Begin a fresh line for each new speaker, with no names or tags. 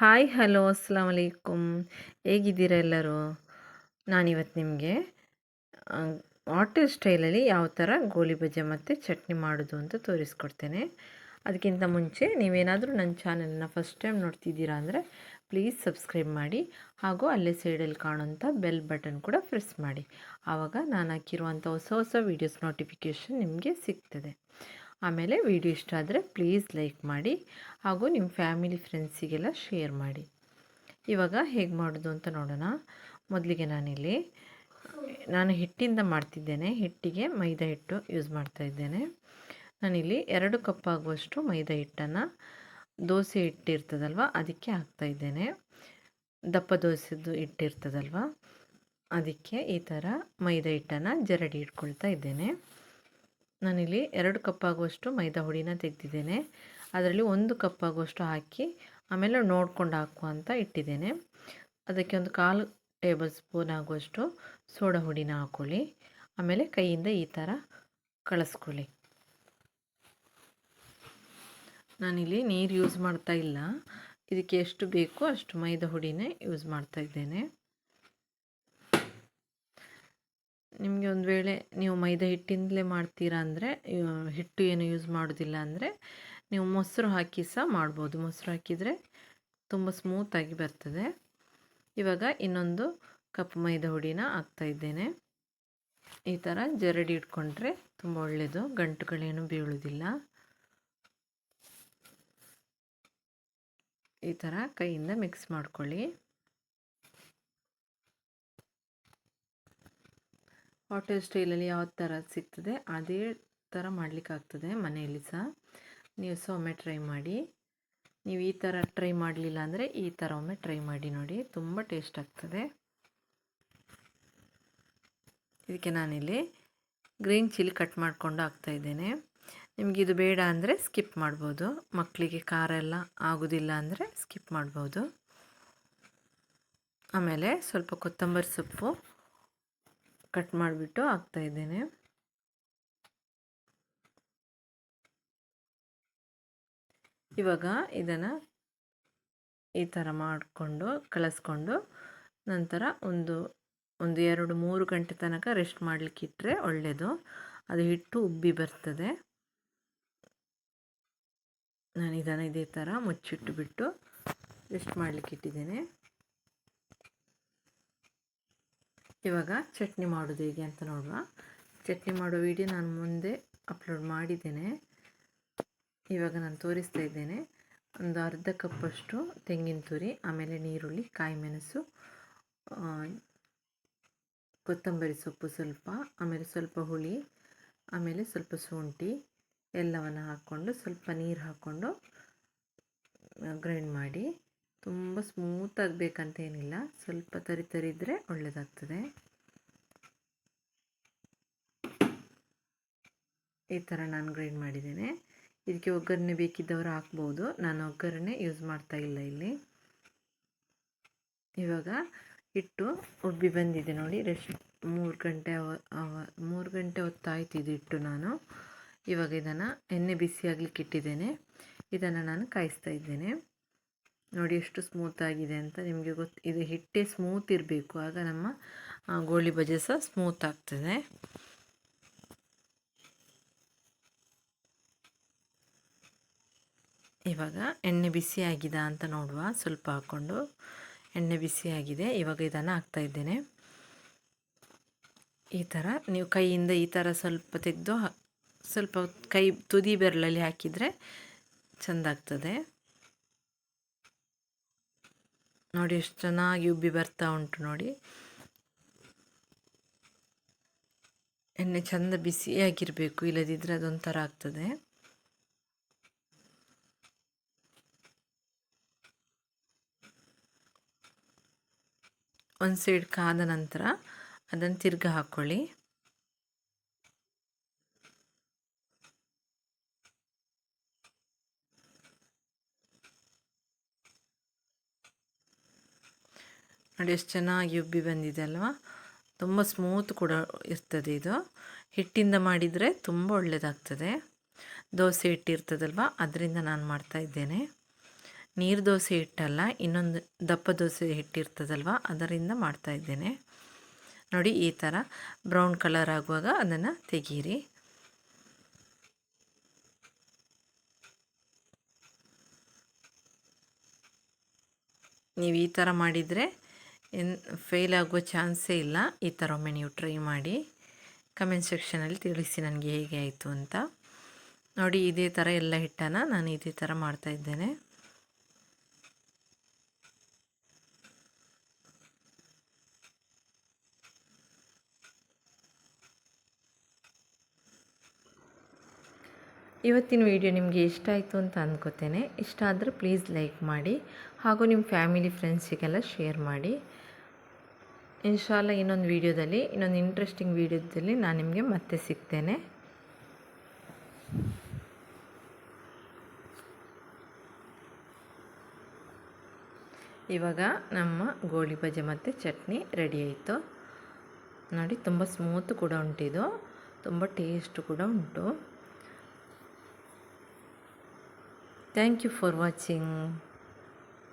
Hi, hello Assam ಅಲೈಕುಮ್ ಹೇಗಿದ್ದೀರಾ ಎಲ್ಲರೂ? ನಾನಿವತ್ತು ನಿಮಗೆ ವಾಟರ್ ಸ್ಟೈಲಲ್ಲಿ ಯಾವ ಥರ ಗೋಲಿ ಬಜೆ ಮತ್ತು ಚಟ್ನಿ ಮಾಡೋದು ಅಂತ ತೋರಿಸ್ಕೊಡ್ತೇನೆ. ಅದಕ್ಕಿಂತ ಮುಂಚೆ ನೀವೇನಾದರೂ ನನ್ನ ಚಾನಲ್ನ ಫಸ್ಟ್ ಟೈಮ್ ನೋಡ್ತಿದ್ದೀರಾ ಅಂದರೆ ಪ್ಲೀಸ್ ಸಬ್ಸ್ಕ್ರೈಬ್ ಮಾಡಿ, ಹಾಗೂ ಅಲ್ಲೇ ಸೈಡಲ್ಲಿ ಕಾಣುವಂಥ ಬೆಲ್ ಬಟನ್ ಕೂಡ ಪ್ರೆಸ್ ಮಾಡಿ. ಆವಾಗ ನಾನು ಹಾಕಿರುವಂಥ ಹೊಸ ಹೊಸ ವೀಡಿಯೋಸ್ ನೋಟಿಫಿಕೇಷನ್ ನಿಮಗೆ ಸಿಗ್ತದೆ. ಆಮೇಲೆ ವಿಡಿಯೋ ಇಷ್ಟ ಆದರೆ ಪ್ಲೀಸ್ ಲೈಕ್ ಮಾಡಿ ಹಾಗೂ ನಿಮ್ಮ ಫ್ಯಾಮಿಲಿ ಫ್ರೆಂಡ್ಸಿಗೆಲ್ಲ ಶೇರ್ ಮಾಡಿ. ಇವಾಗ ಹೇಗೆ ಮಾಡೋದು ಅಂತ ನೋಡೋಣ. ಮೊದಲಿಗೆ ನಾನಿಲ್ಲಿ, ನಾನು ಹಿಟ್ಟಿಂದ ಮಾಡ್ತಿದ್ದೇನೆ. ಹಿಟ್ಟಿಗೆ ಮೈದಾ ಹಿಟ್ಟು ಯೂಸ್ ಮಾಡ್ತಾ ಇದ್ದೇನೆ. ನಾನಿಲ್ಲಿ ಎರಡು ಕಪ್ ಆಗುವಷ್ಟು ಮೈದಾ ಹಿಟ್ಟನ್ನು ದೋಸೆ ಹಿಟ್ಟಿರ್ತದಲ್ವ, ಅದಕ್ಕೆ ಹಾಕ್ತಾಯಿದ್ದೇನೆ ದಪ್ಪ ದೋಸೆದು ಹಿಟ್ಟಿರ್ತದಲ್ವ, ಅದಕ್ಕೆ ಈ ಥರ ಮೈದಾ ಹಿಟ್ಟನ್ನು ಜರಡಿ ಇಟ್ಕೊಳ್ತಾ ಇದ್ದೇನೆ. ನಾನಿಲ್ಲಿ ಎರಡು ಕಪ್ ಆಗುವಷ್ಟು ಮೈದಾ ಹುಡಿನ ತೆಗೆದಿದ್ದೇನೆ. ಅದರಲ್ಲಿ ಒಂದು ಕಪ್ ಆಗುವಷ್ಟು ಹಾಕಿ, ಆಮೇಲೆ ನೋಡ್ಕೊಂಡು ಹಾಕು ಅಂತ ಇಟ್ಟಿದ್ದೇನೆ. ಅದಕ್ಕೆ ಒಂದು ಕಾಲು ಟೇಬಲ್ ಸ್ಪೂನ್ ಆಗುವಷ್ಟು ಸೋಡಾ ಹುಡಿನ ಹಾಕ್ಕೊಳ್ಳಿ ಆಮೇಲೆ ಕೈಯಿಂದ ಈ ಥರ ಕಳಿಸ್ಕೊಳ್ಳಿ. ನಾನಿಲ್ಲಿ ನೀರು ಯೂಸ್ ಮಾಡ್ತಾ ಇಲ್ಲ. ಇದಕ್ಕೆ ಎಷ್ಟು ಬೇಕೋ ಅಷ್ಟು ಮೈದಾ ಹುಡಿನೇ ಯೂಸ್ ಮಾಡ್ತಾ ಇದ್ದೇನೆ. ನಿಮಗೆ ಒಂದು ವೇಳೆ ನೀವು ಮೈದಾ ಹಿಟ್ಟಿಂದಲೇ ಮಾಡ್ತೀರಾ ಅಂದರೆ ಹಿಟ್ಟು ಏನು ಯೂಸ್ ಮಾಡೋದಿಲ್ಲ ಅಂದರೆ, ನೀವು ಮೊಸರು ಹಾಕಿ ಸಹ ಮಾಡ್ಬೋದು. ಮೊಸರು ಹಾಕಿದರೆ ತುಂಬ ಸ್ಮೂತಾಗಿ ಬರ್ತದೆ. ಇವಾಗ ಇನ್ನೊಂದು ಕಪ್ ಮೈದಾ ಹುಡಿನ ಹಾಕ್ತಾಯಿದ್ದೇನೆ ಈ ಥರ ಜರಡಿ ಇಟ್ಕೊಂಡ್ರೆ ತುಂಬ ಒಳ್ಳೆಯದು ಗಂಟುಗಳೇನು ಬೀಳುವುದಿಲ್ಲ ಈ ಥರ ಕೈಯಿಂದ ಮಿಕ್ಸ್ ಮಾಡ್ಕೊಳ್ಳಿ. ಹೋಟೆಲ್ ಸ್ಟೈಲಲ್ಲಿ ಯಾವ ಥರ ಸಿಗ್ತದೆ, ಅದೇ ಥರ ಮಾಡಲಿಕ್ಕಾಗ್ತದೆ ಮನೆಯಲ್ಲಿ ಸಹ. ನೀವು ಸಹ ಒಮ್ಮೆ ಟ್ರೈ ಮಾಡಿ. ನೀವು ಈ ಥರ ಟ್ರೈ ಮಾಡಲಿಲ್ಲ ಅಂದರೆ ಈ ಥರ ಒಮ್ಮೆ ಟ್ರೈ ಮಾಡಿ ನೋಡಿ, ತುಂಬ ಟೇಸ್ಟ್ ಆಗ್ತದೆ. ಇದಕ್ಕೆ ನಾನಿಲ್ಲಿ ಗ್ರೀನ್ ಚಿಲ್ಲಿ ಕಟ್ ಮಾಡಿಕೊಂಡು ಹಾಕ್ತಾಯಿದ್ದೇನೆ ನಿಮಗೆ ಇದು ಬೇಡ ಅಂದರೆ ಸ್ಕಿಪ್ ಮಾಡ್ಬೋದು. ಮಕ್ಕಳಿಗೆ ಖಾರ ಎಲ್ಲ ಆಗೋದಿಲ್ಲ ಅಂದರೆ ಸ್ಕಿಪ್ ಮಾಡ್ಬೋದು. ಆಮೇಲೆ ಸ್ವಲ್ಪ ಕೊತ್ತಂಬರಿ ಸೊಪ್ಪು. ಕಟ್ ಮಾಡಿಬಿಟ್ಟು ಹಾಕ್ತಾಯಿದ್ದೇನೆ ಇವಾಗ ಇದನ್ನು ಈ ಥರ ಮಾಡಿಕೊಂಡು, ಕಲಸ್ಕೊಂಡು ನಂತರ ಒಂದು ಒಂದು ಎರಡು, ಮೂರು ಗಂಟೆ ತನಕ ರೆಸ್ಟ್ ಮಾಡಲಿಕ್ಕೆ ಇಟ್ಟರೆ ಒಳ್ಳೆಯದು ಅದು ಹಿಟ್ಟು ಉಬ್ಬಿ ಬರ್ತದೆ. ನಾನು ಇದನ್ನು ಇದೇ ಥರ ಮುಚ್ಚಿಟ್ಟು ಬಿಟ್ಟು ರೆಸ್ಟ್ ಮಾಡಲಿಕ್ಕೆ ಇಟ್ಟಿದ್ದೇನೆ ಇವಾಗ ಚಟ್ನಿ ಮಾಡೋದು ಹೇಗೆ ಅಂತ ನೋಡುವ. ಚಟ್ನಿ ಮಾಡೋ ವಿಡಿಯೋ ನಾನು ಮುಂದೆ ಅಪ್ಲೋಡ್ ಮಾಡಿದ್ದೇನೆ. ಇವಾಗ ನಾನು ತೋರಿಸ್ತಾ ಇದ್ದೇನೆ. ಒಂದು ಅರ್ಧ ಕಪ್ಪಷ್ಟು ತೆಂಗಿನ ತುರಿ, ಆಮೇಲೆ ನೀರುಳ್ಳಿ ಕಾಯಿ ಮೆಣಸು ಕೊತ್ತಂಬರಿ ಸೊಪ್ಪು ಸ್ವಲ್ಪ, ಆಮೇಲೆ ಸ್ವಲ್ಪ ಹುಳಿ, ಆಮೇಲೆ ಸ್ವಲ್ಪ ಶುಂಠಿ, ಎಲ್ಲವನ್ನು ಹಾಕ್ಕೊಂಡು ಸ್ವಲ್ಪ ನೀರು ಹಾಕ್ಕೊಂಡು ಗ್ರೈಂಡ್ ಮಾಡಿ ತುಂಬ ಸ್ಮೂತಾಗಿ ಆಗಬೇಕಂತ ಏನಿಲ್ಲ ಸ್ವಲ್ಪ ತರಿ ತರಿ ಇದ್ದರೆ ಒಳ್ಳೆಯದಾಗ್ತದೆ ಈ ಥರ ನಾನು ಗ್ರೈಂಡ್ ಮಾಡಿದ್ದೇನೆ. ಇದಕ್ಕೆ ಒಗ್ಗರಣೆ ಬೇಕಿದ್ದವರು ಹಾಕ್ಬೋದು. ನಾನು ಒಗ್ಗರಣೆ ಯೂಸ್ ಮಾಡ್ತಾ ಇಲ್ಲ ಇಲ್ಲಿ. ಇವಾಗ ಹಿಟ್ಟು ಉಬ್ಬಿ ಬಂದಿದೆ ನೋಡಿ. ರೆಸ್ಟ್ ಮೂರು ಗಂಟೆ ಮೂರು ಗಂಟೆ ಹೊತ್ತಾಯ್ತು ಇದು ಹಿಟ್ಟು ನಾನು. ಇವಾಗ ಇದನ್ನು ಎಣ್ಣೆ ಬಿಸಿ ಇಟ್ಟಿದ್ದೇನೆ. ಇದನ್ನು ನಾನು ಕಾಯಿಸ್ತಾ ಇದ್ದೇನೆ. ನೋಡಿ ಎಷ್ಟು ಸ್ಮೂತ್ ಆಗಿದೆ ಅಂತ ನಿಮಗೆ ಗೊತ್ತು ಇದು ಹಿಟ್ಟೆ ಸ್ಮೂತ್ ಇರಬೇಕು. ಆಗ ನಮ್ಮ ಗೋಳಿ ಬಜೆ ಸಹ ಸ್ಮೂತ್ ಆಗ್ತದೆ. ಇವಾಗ ಎಣ್ಣೆ ಬಿಸಿ ಆಗಿದೆ ಅಂತ ನೋಡುವ. ಸ್ವಲ್ಪ ಹಾಕ್ಕೊಂಡು ಎಣ್ಣೆ ಬಿಸಿ ಆಗಿದೆ. ಇವಾಗ ಇದನ್ನು ಹಾಕ್ತಾ ಇದ್ದೇನೆ. ಈ ಥರ ನೀವು ಕೈಯಿಂದ ಈ ಥರ ಸ್ವಲ್ಪ ತೆಗೆದು ಸ್ವಲ್ಪ ಕೈ ತುದಿ ಬೆರಳಲ್ಲಿ ಹಾಕಿದರೆ ಚೆಂದ ಆಗ್ತದೆ. ನೋಡಿ, ಎಷ್ಟು ಚೆನ್ನಾಗಿ ಉಬ್ಬಿ ಬರ್ತಾ ಉಂಟು ನೋಡಿ. ಎಣ್ಣೆ ಚಂದ ಬಿಸಿಯಾಗಿರಬೇಕು ಇಲ್ಲದಿದ್ದರೆ ಅದೊಂಥರ ಆಗ್ತದೆ. ಒಂದು ಸೈಡ್ ಕಾದ ನಂತರ ಅದನ್ನು ತಿರ್ಗ ಹಾಕ್ಕೊಳ್ಳಿ ನೋಡಿ ಎಷ್ಟು ಚೆನ್ನಾಗಿ ಉಬ್ಬಿ ಬಂದಿದೆ ಅಲ್ವಾ? ತುಂಬ ಸ್ಮೂತ್ ಕೂಡ ಇರ್ತದೆ ಇದು. ಹಿಟ್ಟಿಂದ ಮಾಡಿದರೆ ತುಂಬ ಒಳ್ಳೆಯದಾಗ್ತದೆ ದೋಸೆ ಹಿಟ್ಟಿರ್ತದಲ್ವ ಅದರಿಂದ ನಾನು ಮಾಡ್ತಾ ಇದ್ದೇನೆ. ನೀರು ದೋಸೆ ಹಿಟ್ಟಲ್ಲ, ಇನ್ನೊಂದು ದಪ್ಪ ದೋಸೆ ಹಿಟ್ಟಿರ್ತದಲ್ವ ಅದರಿಂದ ಮಾಡ್ತಾ ಇದ್ದೇನೆ. ನೋಡಿ ಈ ಥರ ಬ್ರೌನ್ ಕಲರ್ ಆಗುವಾಗ ಅದನ್ನು ತೆಗೀರಿ. ನೀವು ಈ ಥರ ಮಾಡಿದರೆ ಎನ್ ಫೇಲ್ ಆಗೋ ಚಾನ್ಸೇ ಇಲ್ಲ. ಈ ಥರ ಒಮ್ಮೆ ನೀವು ಟ್ರೈ ಮಾಡಿ ಕಮೆಂಟ್ ಸೆಕ್ಷನಲ್ಲಿ ತಿಳಿಸಿ ನನಗೆ ಹೇಗೆ ಆಯಿತು ಅಂತ. ನೋಡಿ, ಇದೇ ಥರ ಎಲ್ಲ ಹಿಟ್ಟನ್ನು ನಾನು ಇದೇ ಥರ ಮಾಡ್ತಾಯಿದ್ದೇನೆ ಇವತ್ತಿನ ವಿಡಿಯೋ ನಿಮಗೆ ಇಷ್ಟ ಆಯಿತು ಅಂತ ಅಂದ್ಕೋತೇನೆ ಇಷ್ಟ ಆದರೆ ಪ್ಲೀಸ್ ಲೈಕ್ ಮಾಡಿ ಹಾಗೂ ನಿಮ್ಮ ಫ್ಯಾಮಿಲಿ ಫ್ರೆಂಡ್ಸಿಗೆಲ್ಲ ಶೇರ್ ಮಾಡಿ. ಇನ್ಶಾಲ್ಲ ಇನ್ನೊಂದು ವೀಡಿಯೋದಲ್ಲಿ, ಇನ್ನೊಂದು ಇಂಟ್ರೆಸ್ಟಿಂಗ್ ವೀಡಿಯೋದಲ್ಲಿ ನಾನು ನಿಮಗೆ ಮತ್ತೆ ಸಿಗ್ತೇನೆ. ಇವಾಗ ನಮ್ಮ ಗೋಳಿ ಬಜೆ ಮತ್ತು ಚಟ್ನಿ ರೆಡಿ ಆಯಿತು. ನೋಡಿ, ತುಂಬ ಸ್ಮೂತ್ ಕೂಡ ಉಂಟಿದು. ತುಂಬ ಟೇಸ್ಟ್ ಕೂಡ ಉಂಟು. Thank you for watching.